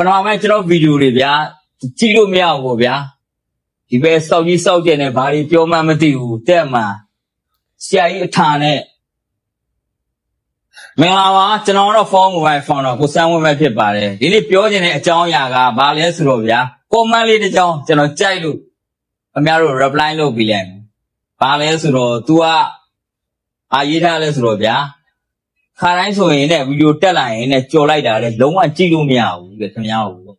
ပထမပိုင်းကျွန်တော်ဗီဒီယိုတွေဗျာကြည့်လို့မရဘူးပေါ့ဗျာဒီပဲစောက်ကြီးစောက်ကျင်နေဘာတွေပြောမှမသိဘူးတဲ့မှာဆရာကြီးအထာနဲ့မင်္ဂလာပါကျွန်တော်တော့ဖုန်းမိုဘိုင်းဖုန်းတော့ကိုစမ်းဝင်မဲ့ဖြစ်ပါတယ်ဒီနေ့ပြောချင်တဲ့အကြောင်းအရာကဘာလဲဆိုတော့ဗျာကွန်မန့်လေးတစ်ကြောင်းကျွန်တော်ကြိုက်လို့ခင်ဗျားတို့ reply လုပ်ပြီးလိုက်မယ်ဘာလဲဆိုတော့ तू ကအာရေးထားလဲဆိုတော့ဗျာ ခါတိုင်းဆိုရင်ねဗီဒီယိုတက်လာရင်ねကြော်လိုက်တာလေလုံးဝကြည့်လို့မရဘူးတဲ့ခင်ဗျားကို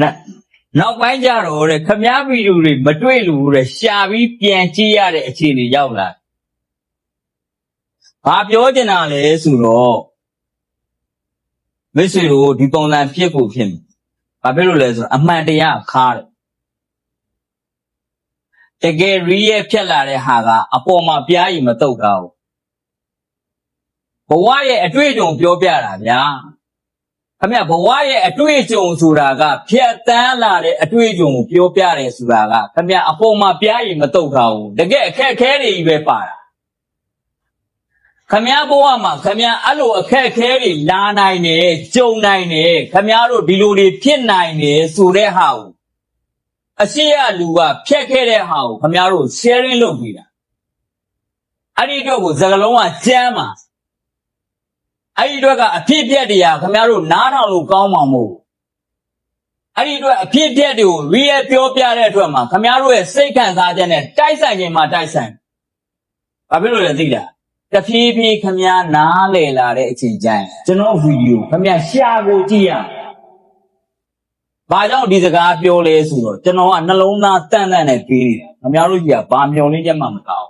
နောက်နောက်ပိုင်းကျတော့တဲ့ခင်ဗျားဗီဒီယိုတွေမတွေ့လို့တဲ့ရှာပြီးပြန်ကြည့်ရတဲ့အခြေအနေရောက်လာဘာပြောချင်တာလဲဆိုတော့မိတ်ဆွေတို့ဒီပုံစံဖြစ်ဖို့ဖြစ်မယ်ဘာဖြစ်လို့လဲဆိုတော့အမှန်တရားခါတယ်တကယ်ရီးရဲ့ဖြတ်လာတဲ့ဟာကအပေါ်မှာပြားရီမတုတ်တာဘူး ဘဝရဲ့အတွေ့အကြုံပြောပြတာဗျာခမရဘဝရဲ့အတွေ့အကြုံဆိုတာကဖြတ်တန်းလာတဲ့အတွေ့အကြုံကိုပြောပြတယ်ဆိုတာကခမရအပေါ်မှာပြားရင်မတုတ်ထားဘူးတကယ်အခက်အခဲတွေကြီးပဲပါတာခမရဘဝမှာခမရအဲ့လိုအခက်အခဲတွေလာနိုင်တယ်ကြုံနိုင်တယ်ခမရတို့ဒီလိုတွေဖြစ်နိုင်တယ်ဆိုတဲ့ဟာကိုအရှိရလူကဖြတ်ခဲ့တဲ့ဟာကိုခမရတို့ sharing လုပ်ပြီးတာအဲ့ဒီတော့ကိုစကလုံးကကြမ်းပါ အဲ့ဒီအတွက်ကအဖြစ်အပျက်တရားခင်ဗျားတို့နားထောင်လို့ကောင်းမှာမဟုတ်ဘူးအဲ့ဒီအတွက်အဖြစ်အပျက်တွေကို real ပြောပြတဲ့အတွက်မှာခင်ဗျားတို့ရဲ့စိတ်ခံစားချက်နဲ့တိုက်ဆိုင်ခြင်းမှာတိုက်ဆိုင်ဘာဖြစ်လို့လဲသိလားတဖြည်းဖြည်းခင်ဗျားနားလည်လာတဲ့အချိန်ကျရင်ကျွန်တော်ဗီဒီယိုခင်ဗျားရှာကိုကြည့်ရမယ်ဘာကြောင့်ဒီစကားပြောလဲဆိုတော့ကျွန်တော်ကနှလုံးသားတန့်တန့်နဲ့ပြေးနေတာခင်ဗျားတို့ကြီးကဘာမျောလင်းချက်မှမကောင်း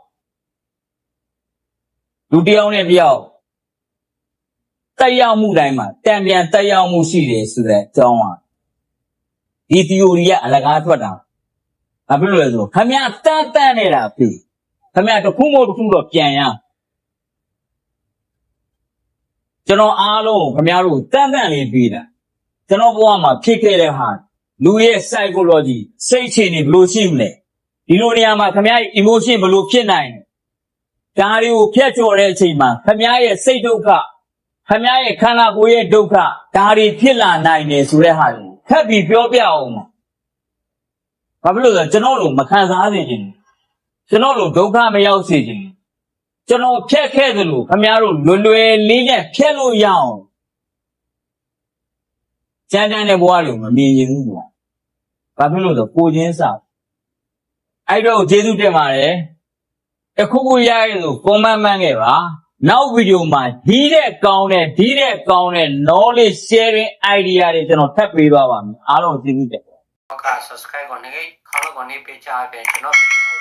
ဘူးလူတစ်ယောက်နဲ့တစ်ယောက် တက်ရောက်မှုတိုင်းမှာတံပြန်တက်ရောက်မှုရှိတယ်ဆိုတဲ့အကြောင်းอ่ะဒီ theory ကအလကားထွက်တာဘာဖြစ်လို့လဲဆိုတော့ခမရတန်တန်နေတာပြီခမရတစ်ခုမဟုတ်တစ်ခုတော့ပြန်ရကျွန်တော်အားလုံးကိုခမရတို့တန်တန်လေးပြီးတာကျွန်တော်ဘဝမှာဖြစ်ခဲ့တဲ့ဟာလူရဲ့ psychology စိတ်အခြေအနေဘယ်လိုရှိမလဲဒီလိုနေရာမှာခမရရဲ့ emotion ဘယ်လိုဖြစ်နိုင်လဲဒါတွေကိုဖျက်ချော်တဲ့အချိန်မှာခမရရဲ့စိတ်ဒုက္ခ ခမရဲ့ခန္ဓာကိုယ်ရဲ့ဒုက္ခဒါတွေဖြစ်လာနိုင်တယ်ဆိုတဲ့ဟာကိုခက်ပြီးပြောပြအောင်ပါဘာဖြစ်လို့လဲကျွန်တော်တို့မခံစားစေချင်ဘူးကျွန်တော်တို့ဒုက္ခမရောက်စေချင်ဘူးကျွန်တော်ဖြတ်ခဲ့သလိုခမတို့လွယ်လွယ်လေးနဲ့ဖြတ်လို့ရအောင်ကြမ်းတမ်းတဲ့ဘဝတွေကိုမမြင်ရင်ဘူးပေါ့ဘာဖြစ်လို့လဲကိုချင်းစာအဲ့တော့ကျေးဇူးတင်ပါတယ်အခုခုရရင်လို့ကွန်မန့်မှန်းခဲ့ပါ နောက်ဗီဒီယိုမှာဒီတဲ့ကောင်းတဲ့ဒီတဲ့ကောင်းတဲ့ knowledge sharing idea တွေကျွန်တော်ထပ်ပေးသွားပါမယ်အားလုံးကျေးဇူးတင်ပါတယ်နောက်က subscribe ကိုနေခေါင်းကိုနေပေးချပေးကျွန်တော်ဗီဒီယို